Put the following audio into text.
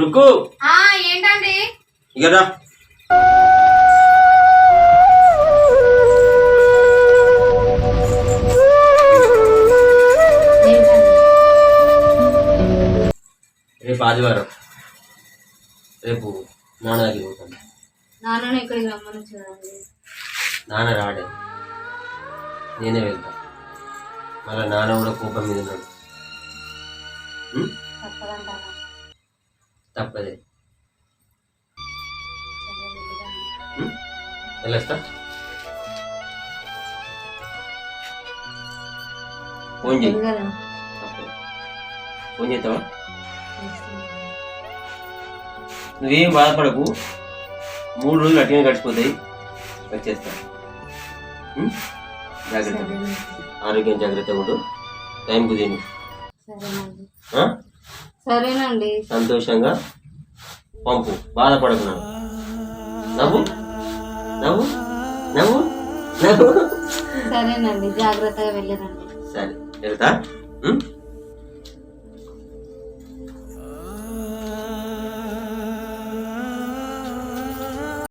రుక్కు. ఆ ఏంటండి? ఇక రా. రేపు ఆదివారం. రేపు నాన్న దగ్గరికి పోతాను. నాన్న ఇక్కడికి రమ్మని చూడండి నాన్న రాడే. నేనే వెళ్తా. మళ్ళీ నాన్న కూడా కోపం మీద ఉన్నాడు. తప్పదే? వెళ్ళొస్తా. ఫోన్ చేయి. ఫోన్ చేస్తావా. నువ్వేం బాధపడకు. మూడు రోజులు అట్టిగా గడిచిపోతాయి. వచ్చేస్తా? జాగ్రత్త. ఆరోగ్యం జాగ్రత్తగా ఉండు. టైంకు తిను సరేనండి. సంతోషంగా పంపు. బాధపడకు నాకు నవ్వు? నవ్వు? నవ్వు? నవ్వు? సరేనండి జాగ్రత్తగా వెళ్ళిరండి. సరే. వెళ్తా?